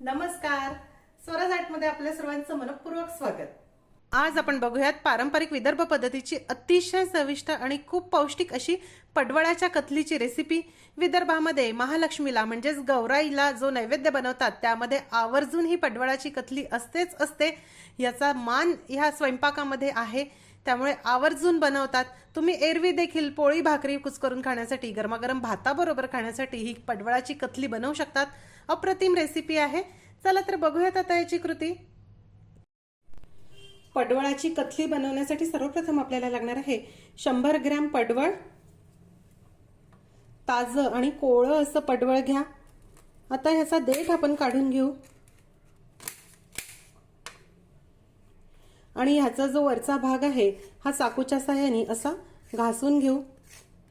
नमस्कार. स्वराजमध्ये आपल्या सर्वांचं मनपूर्वक स्वागत. आज आपण बघूयात पारंपरिक विदर्भ पद्धतीची अतिशय चविष्ट आणि खूप पौष्टिक अशी पडवळाच्या कथलीची रेसिपी विदर्भामध्ये महालक्ष्मीला म्हणजेच गौराईला जो नैवेद्य बनवतात त्यामध्ये आवर्जून ही पडवळाची कथली असतेच असते. याचा मान ह्या स्वयंपाकामध्ये आहे. त्यामुळे आवर्जून बनवतात. तुम्ही एरवी देखील पोळी भाकरी कुचकरून खाण्यासाठी गरमागरम भाताबरोबर खाण्यासाठी ही पडवळाची कथली बनवू शकतात. अप्रतिम रेसिपी आहे. चला तर बघूयात आता याची कृती. पडवळाची कथली बनवण्यासाठी सर्वप्रथम आपल्याला लागणार आहे शंभर ग्रॅम पडवळ ताजं आणि कोवळं असं पडवळ घ्या. आता ह्याचा देठ आपण काढून घेऊ. आणि ह्याचा जो वरचा भाग आहे हा चाकूच्या साह्याने असा घासून घेऊ.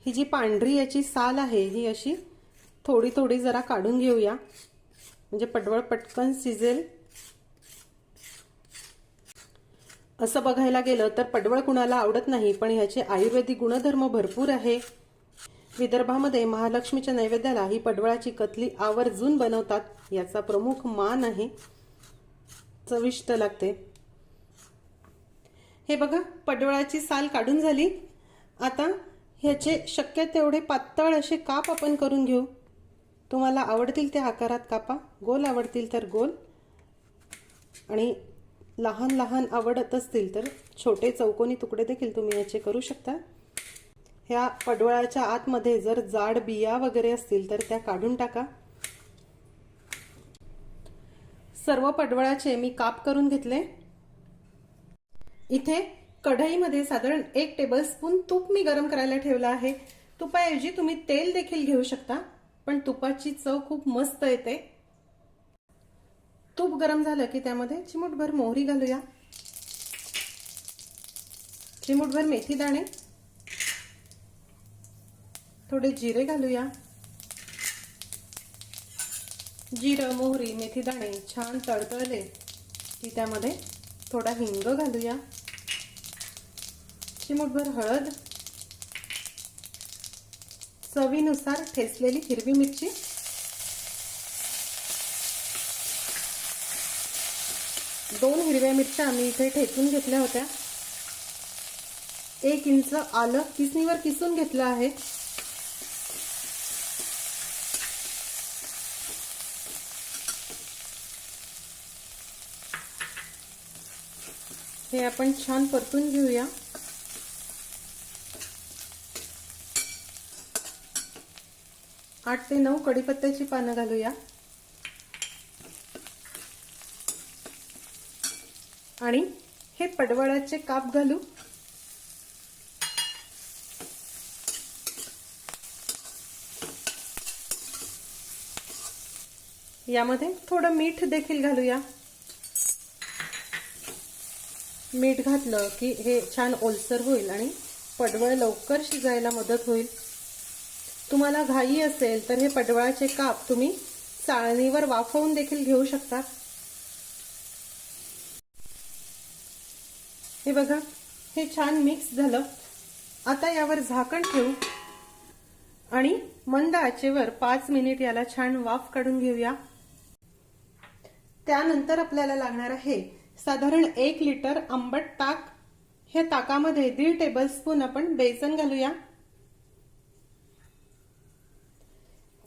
ही जी पांढरी याची साल आहे ही अशी थोडी थोडी जरा काढून घेऊया. म्हणजे पडवळ पटकन शिजेल असं बघायला गेलं तर पडवळ कुणाला आवडत नाही पण ह्याचे आयुर्वेदिक गुणधर्म भरपूर आहे. विदर्भामध्ये महालक्ष्मीच्या नैवेद्याला ही पडवळाची कथली आवर्जून बनवतात याचा प्रमुख मान आहे. चविष्ट लागते. हे बघा पडवळाची साल काढून झाली. आता ह्याचे शक्य तेवढे पातळ असे काप आपण करून घेऊ. तुम्हाला आवडतील त्या आकारात कापा. गोल आवडतील तर गोल. आणि लहान लहान आवडत असतील तर छोटे चौकोनी तुकडे देखील तुम्ही याचे करू शकता. ह्या पडवळाच्या आतमध्ये जर जाड बिया वगैरे असतील तर त्या काढून टाका. सर्व पडवळाचे मी काप करून घेतले. इथे कढईमध्ये साधारण एक टेबलस्पून तूप मी गरम करायला ठेवलं आहे. तुपाऐवजी तुम्ही तेल देखील घेऊ शकता पण तुपाची चव खूप मस्त येते. तूप गरम झालं की त्यामध्ये चिमूटभर मोहरी घालूया. चिमूटभर मेथी दाणे. थोडे जिरे घालूया. जिरं मोहरी मेथी दाणे छान तळतळले की त्यामध्ये थोडा हिंग घालूया. चिमूटभर हळद चवीनुसार ठेचलेली हिरवी मिरची दोन हिरव्या मिरच्या आम्ही इथे ठेचून घेतल्या होत्या. एक इंच आलं किसणीवर किसून घेतलं आहे. हे आपण छान परतून घेऊया. आठ ते नऊ कडीपत्त्याची पानं घालूया. आणि हे पडवळाचे काप घालू. यामध्ये थोडं मीठ देखील घालूया. मीठ घातलं की हे छान ओलसर होईल आणि पडवळ लवकर शिजायला मदत होईल. तुम्हाला घाई असेल तर हे पडवळाचे काप तुम्ही चाळणीवर वाफवून देखील घेऊ शकता. हे बघा हे छान मिक्स झालं. आता यावर झाकण ठेवू. आणि मंद आचेवर पाच मिनिट याला छान वाफ काढून घेऊया. त्यानंतर आपल्याला लागणार आहे साधारण एक लिटर आंबट ताक. ह्या ताकामध्ये दीड टेबलस्पून आपण बेसन घालूया.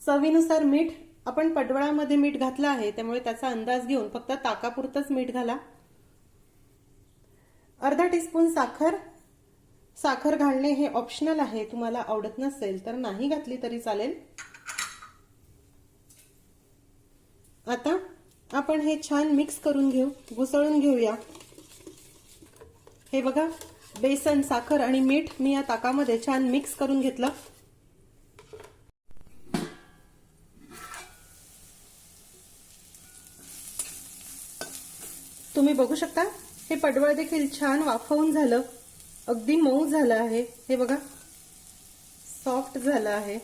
चवीनुसार मीठ आपण पडवळामध्ये मीठ घातलं आहे त्यामुळे त्याचा अंदाज घेऊन फक्त ताकापुरतच मीठ घाला. अर्धा टीस्पून साखर. साखर घालणे हे ऑप्शनल आहे तुम्हाला आवडत नसेल तर नाही घातली तरी चालेल. आता आपण हे छान मिक्स करून घेऊ घुसळून घेऊया. हे बघा बेसन साखर आणि मीठ मी या ताकामध्ये छान मिक्स करून घेतलं. तुम्ही बघू शकता हे पडवळ देखील छान वाफवून झालं. अगदी मऊ झालं आहे. हे बघा सॉफ्ट झालं आहे.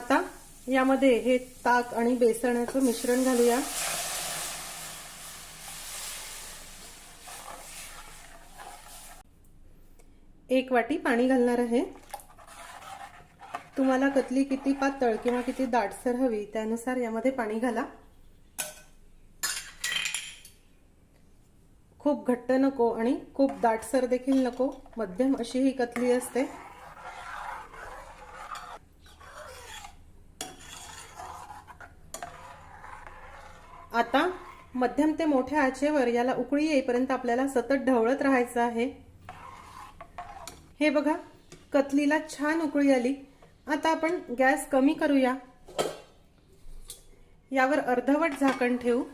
आता यामध्ये हे ताक आणि बेसणाचं मिश्रण घालूया. एक वाटी पाणी घालणार आहे. तुम्हाला कतली किती पातळ किंवा किती दाटसर हवी त्यानुसार यामध्ये पाणी घाला. खूप घट्ट नको आणि खूप दाटसर देखील नको. मध्यम अशी ही कतली असते. आता मध्यम ते मोठ्या आचेवर याला उकळी येईपर्यंत आपल्याला सतत ढवळत राहायचं आहे. हे बघा कथलीला छान उकळी आली. आता आपण गॅस कमी करूया. यावर अर्धवट झाकण ठेवू.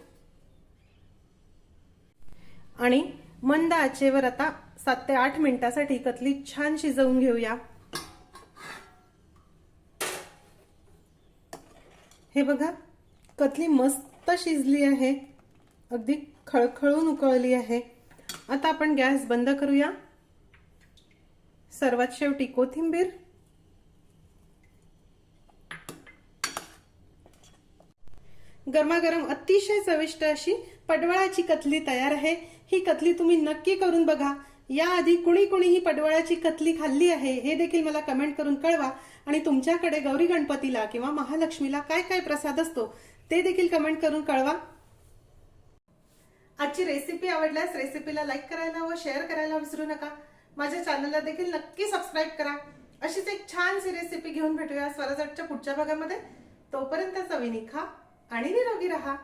आणि मंद आचेवर आता सात ते आठ मिनिटासाठी कतली छान शिजवून घेऊया. हे बघा कतली मस्त शिजली आहे. अगदी खळखळून उकळली आहे. आता आपण गॅस बंद करूया. सर्वात शेवटी कोथिंबीर. गरमागरम अतिशय चविष्ट अशी पडवळाची कतली तयार आहे. ही कतली तुम्ही नक्की करून बघा. याआधी कुणी कुणीही पडवळ्याची पडवळाची कतली खाल्ली आहे हे देखील मला कमेंट करून कळवा. आणि तुमच्याकडे गौरी गणपतीला किंवा महालक्ष्मीला काय काय प्रसाद असतो ते देखील कमेंट करून कळवा. आजची रेसिपी आवडल्यास रेसिपीला लाईक करायला व शेअर करायला विसरू नका. माझ्या चॅनलला देखील नक्की सबस्क्राईब करा. अशीच एक छानशी रेसिपी घेऊन भेटूया स्वराजच्या पुढच्या भागामध्ये. तोपर्यंत चवीनी खा आणि निरोगी राहा.